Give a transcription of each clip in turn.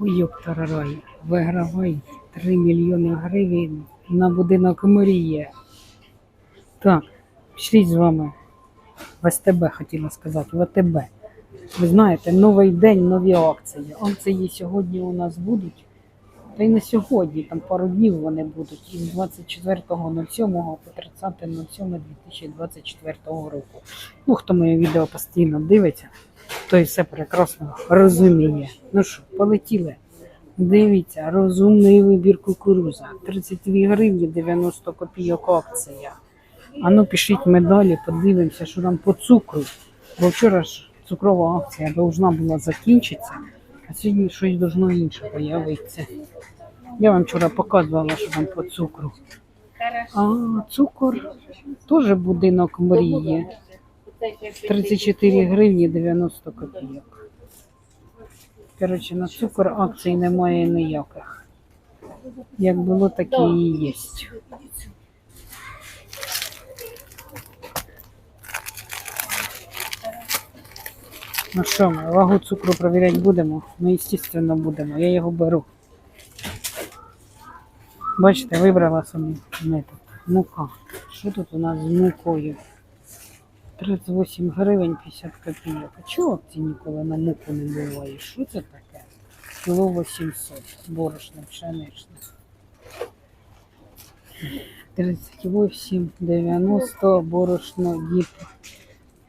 Ой, йоптарарай, вигравай 3 мільйони гривень на будинок мріє. Так, пішліть з вами. В СТБ хотіла сказати, в АТБ. Ви знаєте, новий день, нові акції. Акції сьогодні у нас будуть. Та й не сьогодні, там пару днів вони будуть. Із 24.07 по 30.07.2024 року. Ну, хто моє відео постійно дивиться, той все прекрасно розуміє. Ну що, полетіли. Дивіться, розумний вибір кукуруза. 32 гривні 90 копійок акція. А ну пишіть медалі, подивимося, що там по цукру. Бо вчора ж цукрова акція должна була закінчитися, а сьогодні щось должно інше появитися. Я вам вчора показувала, що там по цукру. А цукор теж будинок мрії. 34 гривні 90 копійок. Коротше, на цукор акцій немає ніяких. Як було, так і є. Ну що ми, вагу цукру перевіряти будемо? Ну, звісно, будемо. Я його беру. Бачите, вибрала собі метод. Мука. Що тут у нас з мукою? 38 гривень 50 копійок. А чого акції ніколи на муку не буває? Що це таке? Кіло 800. Борошно пшеничне. 38, 90, борошно, діп.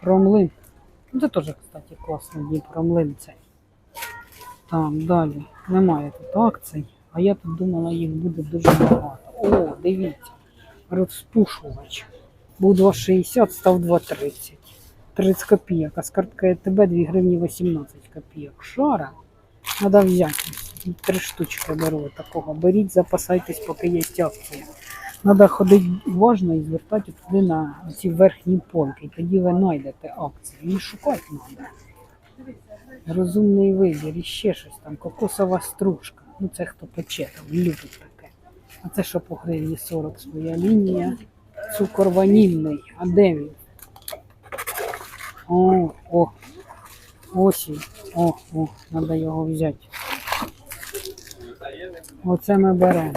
Промлин. Ну, це теж, кстати, класно, діп промлин цей. Так, далі. Немає тут акцій, а я тут думала, їх буде дуже багато. О, дивіться. Розпушувач. Був 2,60, став 2,30. 30 копійок, а з карткою ТБ 2 гривні 18 копійок. Шара. Надо взяти. Три штучки беру такого. Беріть, запасайтесь, поки є акція. Треба ходити уважно і звертати туди на ці верхні полки. І тоді ви знайдете акції. Не шукати треба. Розумний вибір, і ще щось там, кокосова стружка. Ну це хто пече, любить таке. А це що по гривні 40 своя лінія. Цукор ванільний. А де він? О, о. Ось. О, о, треба його взяти. Оце ми беремо.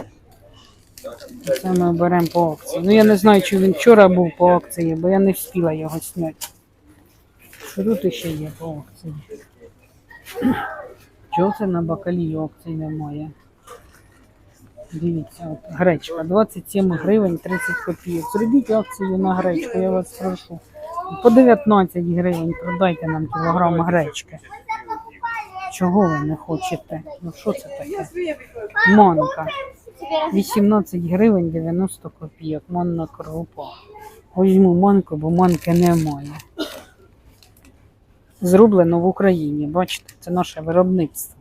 Оце ми беремо по акції. Ну я не знаю, чи він вчора був по акції, бо я не встигла його зняти. Що тут ще є по акції? Чого це на бакалію акцій немає? Дивіться, от гречка 27 гривень 30 копійок. Зробіть акцію на гречку, я вас прошу. По 19 гривень продайте нам кілограм гречки. Чого ви не хочете? Ну що це таке? Манка. 18 гривень 90 копійок. Манна крупа. Візьму манку, бо манки немає. Зроблено в Україні. Бачите, це наше виробництво.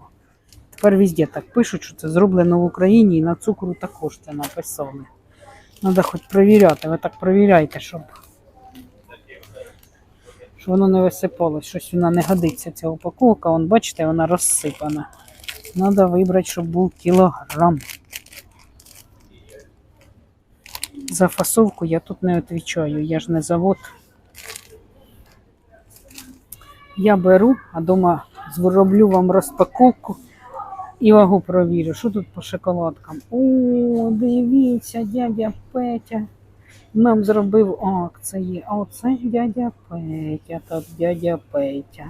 Тепер везде так пишуть, що це зроблено в Україні і на цукру також це написали. Треба хоч перевіряти. Ви так перевіряйте, щоб, щоб воно не висипалось. Щось вона не годиться, ця упаковка. Вон, бачите, вона розсипана. Треба вибрати, щоб був кілограм. За фасовку я тут не відповідаю, я ж не завод. Я беру, а дома зроблю вам розпаковку і вагу провірю. Що тут по шоколадкам? О, дивіться, дядя Петя нам зробив акції. А оце дядя Петя, тут дядя Петя.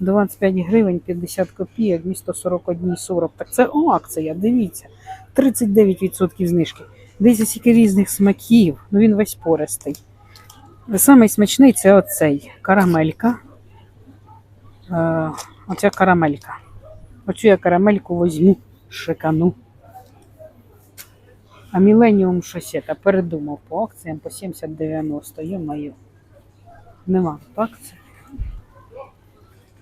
25 гривень 50 копійок, місто 41,40. Так це акція, дивіться. 39% знижки. Десь скільки різних смаків. Ну він весь пористий. Самий смачний це оцей карамелька. Е, оця карамелька. Оцю я карамельку візьму, шикану. А Міленіум щось це передумав по акціям по 70-90. Є-маю. Нема так це.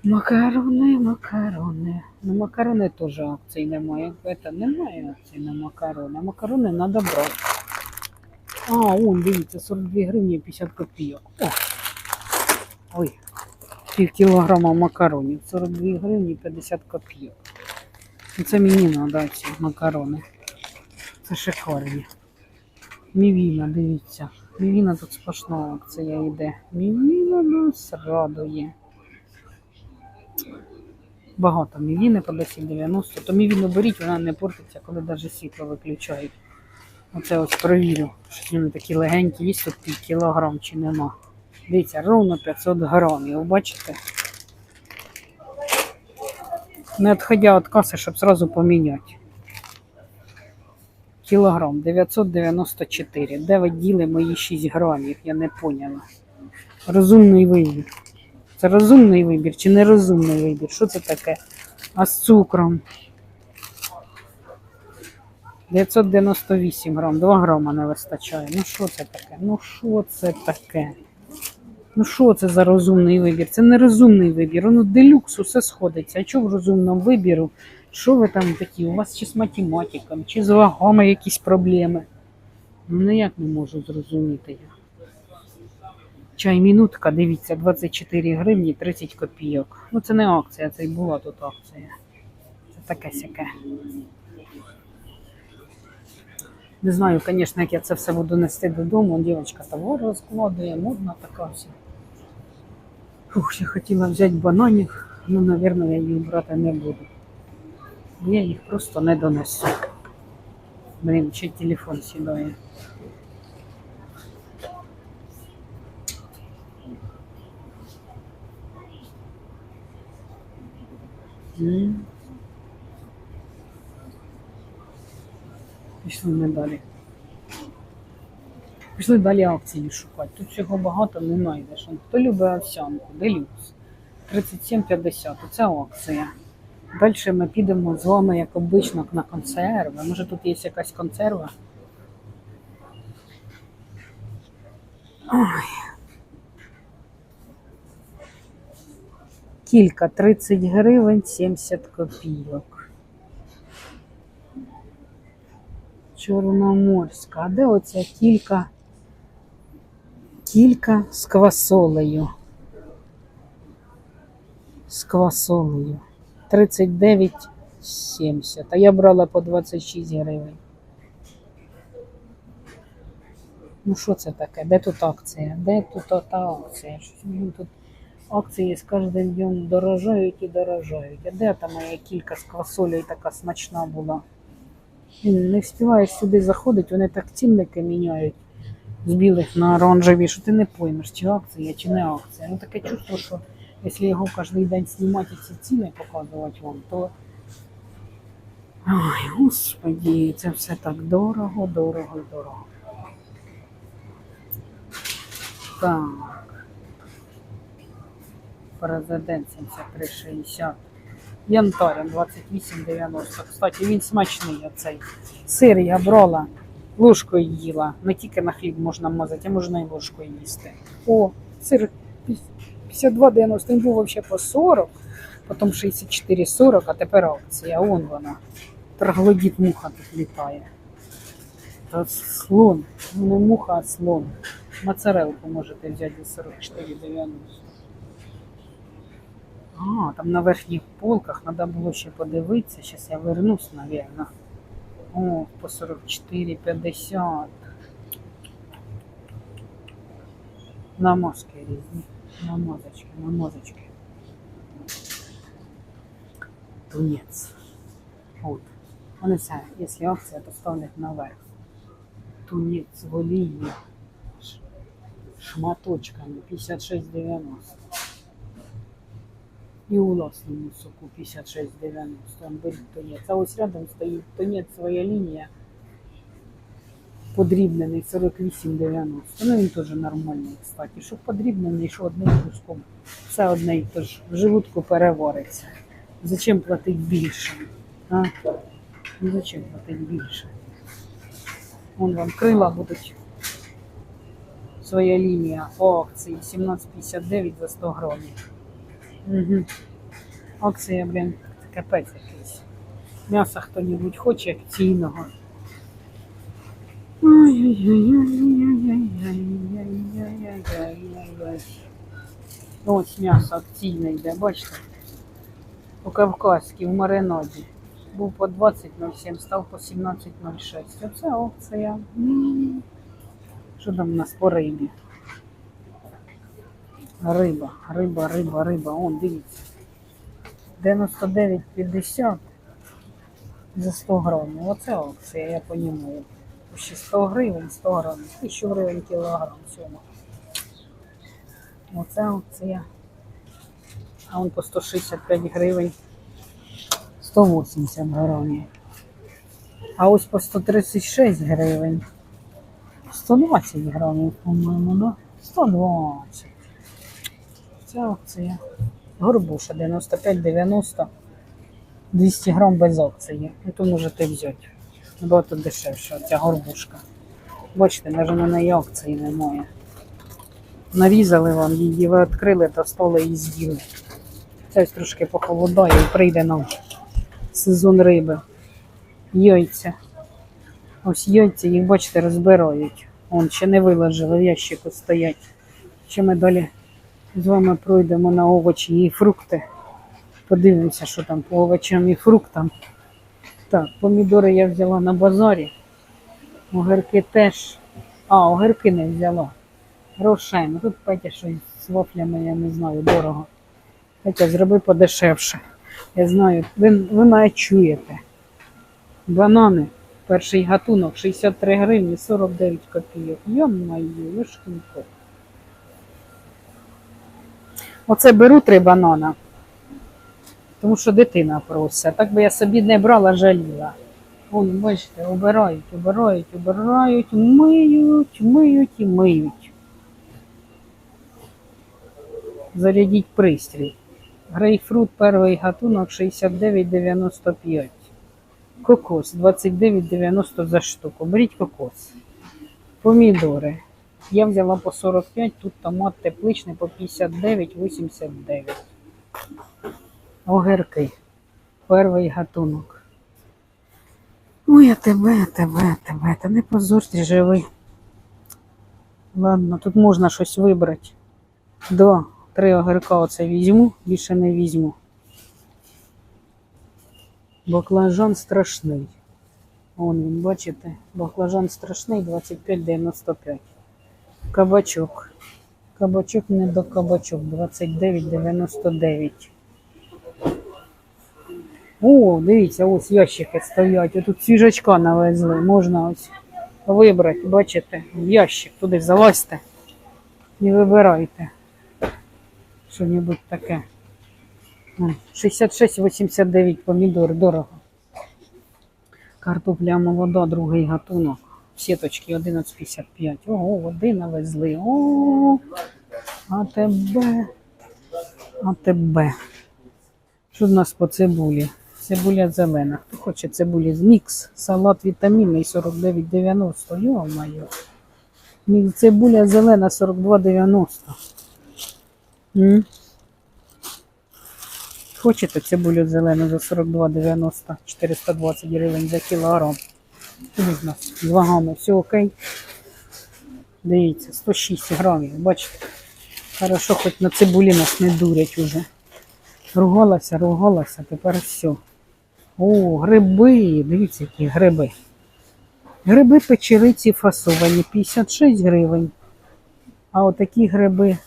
Макарони, макарони. На макарони теж акцій немає. Це немає акцій на макарони. Макарони треба брати. А, он, дивіться, 42 гривні 50 копійок. Ой, пів кілограма макаронів. 42 гривні 50 копійок. Ну, Це мені треба ці макарони. Це шикарні. Мівіна, дивіться. Мівіна тут сплошна акція йде. Мівіна нас радує. Багато мівіни по 10,90. То мівіну беріть, вона не портиться, коли навіть світло виключають. Оце ось провірю, що вони такі легенькі, є тут пів кілограм чи нема. Дивіться, ровно 500 грамів, бачите? Не відходя від каси, щоб зразу поміняти. Кілограм 994. Де ви діли мої 6 грамів? Я не поняла. Розумний вибір. Це розумний вибір чи нерозумний вибір? Що це таке? А з цукром? 998 грам, 2 грама не вистачає. Ну що це таке? Ну що це таке? Ну що це за розумний вибір? Це не розумний вибір. Ну делюкс усе сходиться. А чого в розумному вибіру? Що ви там такі? У вас чи з математиком, чи з вагами якісь проблеми? Ну ніяк не можу зрозуміти я. Чай мінутка, дивіться, 24 гривні 30 копійок. Ну це не акція, це й була тут акція. Це таке сяке. Не знаю, звісно, як я це все буду нести додому. Дівчинка товар розкладує, модна така вся. Фух, я хотіла взяти бананів, ну, мабуть, я їх брати не буду. Я їх просто не донесу. Блін, ще телефон сідає. М. Пішли ми далі. Пішли далі акції шукати. Тут всього багато не знайдеш. Хто любить овсянку? Делюкс. 37,50. Оце акція. Далі ми підемо з вами, як обично, на консерви. Може тут є якась консерва? Ой. Кілька 30 гривень 70 копійок. Чорноморська. А де оця кілька? Кілька з квасолею. З квасолею. 39,70. А я брала по 26 гривень. Ну що це таке? Де тут акція? Де тут та акція? Тут акції з кожним днем дорожають і дорожають. А де та моя кілька з квасолею така смачна була? Не встигаєш сюди заходити, вони так цінники міняють з білих на оранжеві, що ти не поймеш, чи акція, чи не акція. Ну таке чувство, що якщо його кожен день знімати ці ціни показувати вам, то. Ой, господі, це все так дорого, дорого, дорого. Так. Президент 7360. Янтарем 28,90. Кстати, він смачний оцей. Сир я брала, ложкою їла. Не тільки на хліб можна мазати, а можна і ложкою їсти. О, сир 52,90. Він був взагалі по 40, потім 64,40, а тепер акція. Вон вона. Троглодіт муха тут літає. Та слон. Ну, Не муха, а слон. Моцарелку можете взяти 44,90. А, там на верхніх полках треба було ще подивитися. Зараз я вернусь, мабуть. О, по 44,50. Намазки різні. Намазочки, намазочки. Тунець. От. Вони все, якщо акція, то ставлять наверх. Тунець в Шматочками 56,90. І у власному соку 56,90. Там беріть тунець. А ось рядом стоїть тунець своя лінія. Подрібнений 48,90. Ну він теж нормальний, кстати. Що подрібнений, що одним куском. Все одне і те ж. В желудку перевариться. Зачем платити більше? А? Ну зачем платити більше? Вон вам крила будуть. Своя лінія по акції 17,59 за 100 грамів. Угу. Оце я, блін, капець якийсь. М'яса хто-небудь хоче акційного. Ось м'ясо акційне йде, бачите? У Кавказській, в маринаді. Був по 20.07, став по 17.06. Оце опція. Що там у нас по рибі? Риба, риба, риба, риба. О, дивіться. 99,50 за 100 грамів. Оце акція, я понімаю. Ще 100 гривень, 100 грамів. 1000 гривень кілограм всього. Оце акція. А он по 165 гривень 180 грамів. А ось по 136 гривень. 120 грамів, по-моєму, да? 120. Це акція. Горбуша 95-90. 200 грам без акції. Ну, то можете взяти. Набагато дешевше, ця горбушка. Бачите, навіть на неї акції немає. Нарізали вам її, ви відкрили, достали і з'їли. Це трошки похолодає і прийде нам сезон риби. Яйця. Ось яйця, їх бачите, розбирають. Вон ще не виложили, в ящику стоять. Ще ми далі з вами пройдемо на овочі і фрукти. Подивимося, що там по овочам і фруктам. Так, помідори я взяла на базарі. Огірки теж. А, огірки не взяла. Грошей. Ну тут Петя щось з вафлями, я не знаю, дорого. Петя, зроби подешевше. Я знаю, ви, ви мене чуєте. Банани. Перший гатунок 63 гривні 49 копійок. Йо-моє, вишкінко. Оце беру три банана. Тому що дитина просить. Так би я собі не брала, жаліла. Вон, бачите, обирають, обирають, обирають, миють, миють і миють. Зарядіть пристрій. Грейпфрут перший гатунок 69,95. Кокос 29,90 за штуку. Беріть кокос. Помідори. Я взяла по 45, тут томат тепличний по 59,89. Огірки. Перший гатунок. Ой, а тебе, тебе, тебе, та не позорте живи. Ладно, тут можна щось вибрати. Два, три огірка оце візьму, більше не візьму. Баклажан страшний. Вон він, бачите, баклажан страшний 25,95. Кабачок. Кабачок не до кабачок 29,99. О, дивіться, ось ящики стоять. Отут свіжачка навезли. Можна ось вибрати, бачите, ящик туди залазьте і вибирайте. Що-небудь таке. 66,89 помідор, дорого. Картопля молода, другий гатунок. Сіточки 11,55. Ого, води навезли. О, а тебе. А тебе. Що в нас по цибулі? Цибуля зелена. Хто хоче цибулі? Мікс, салат вітамінний 49,90. Йо-моє. Цибуля зелена 42,90. Хочете цибулю зелену за 42,90, 420 гривень за кілограм. Нас з вагами все окей. Дивіться, 106 грамів, бачите? Хорошо, хоч на цибулі нас не дурять уже. Ругалася, ругалася, тепер все. О, гриби, дивіться, які гриби. Гриби печериці фасовані 56 гривень. А отакі гриби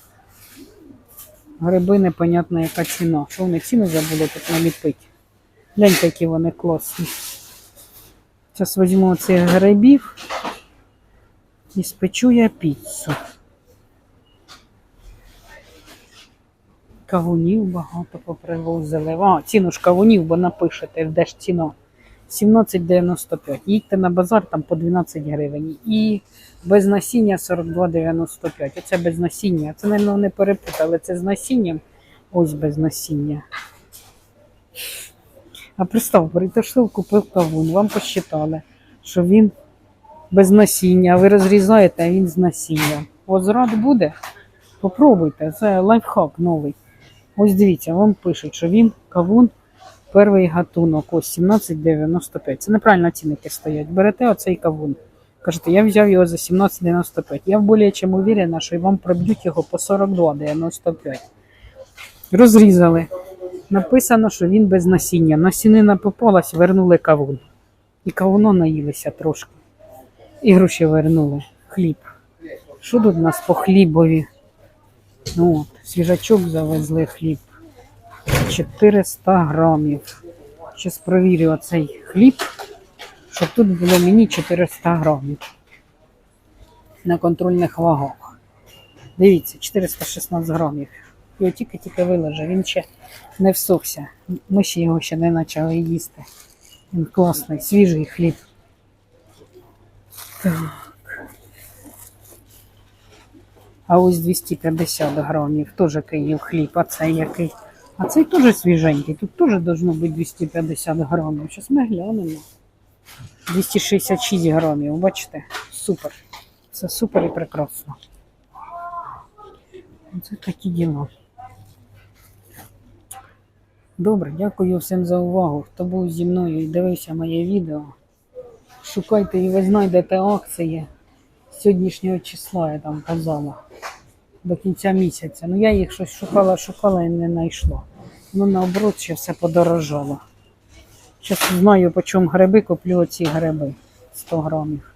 Гриби непонятно яка ціна. Що вони ціни забули тут наліпити. Гляньте, які вони класні. Зараз візьму цих грибів і спечу я піцу. Кавунів багато попривозили. А, ціну ж кавунів, бо напишете, де ж ціна. 17,95. Їдьте на базар там по 12 гривень. І без насіння 42,95. Оце без насіння. Це, мабуть, не перепутали. Це з насінням. Ось без насіння. А представ, прийшов, купив кавун, вам посчитали, що він без насіння, а ви розрізаєте, а він з насінням. Возврат буде? Попробуйте, це лайфхак новий. Ось дивіться, вам пишуть, що він кавун перший гатунок, ось 17,95. Це неправильно цінники стоять. Берете оцей кавун. Кажете, я взяв його за 17,95. Я более чим уверена, що вам проб'ють його по 42,95. Розрізали. Написано, що він без насіння. Насінина попалась, вернули кавун. І кавуно наїлися трошки. І гроші вернули. Хліб. Що тут у нас по хлібові? Ну, от, свіжачок завезли хліб. 400 грамів. Зараз провірю оцей хліб, щоб тут було мені 400 грамів на контрольних вагах. Дивіться, 416 грамів. Його тільки-тільки виложив, він ще не всохся. Ми ще його ще не почали їсти. Він класний, свіжий хліб. Так. А ось 250 грамів, теж Київ хліб, а цей який? А цей теж свіженький, тут теж должно бути 250 грамів. Зараз ми глянемо. 266 грамів, бачите? Супер. Це супер і прекрасно. Це такі діла. Добре, дякую всім за увагу. Хто був зі мною і дивився моє відео. Шукайте і ви знайдете акції сьогоднішнього числа, я там казала, до кінця місяця. Ну я їх щось шукала, шукала і не знайшла. Ну наоборот, ще все подорожало. Зараз знаю, по чому гриби, куплю оці гриби 100 грамів.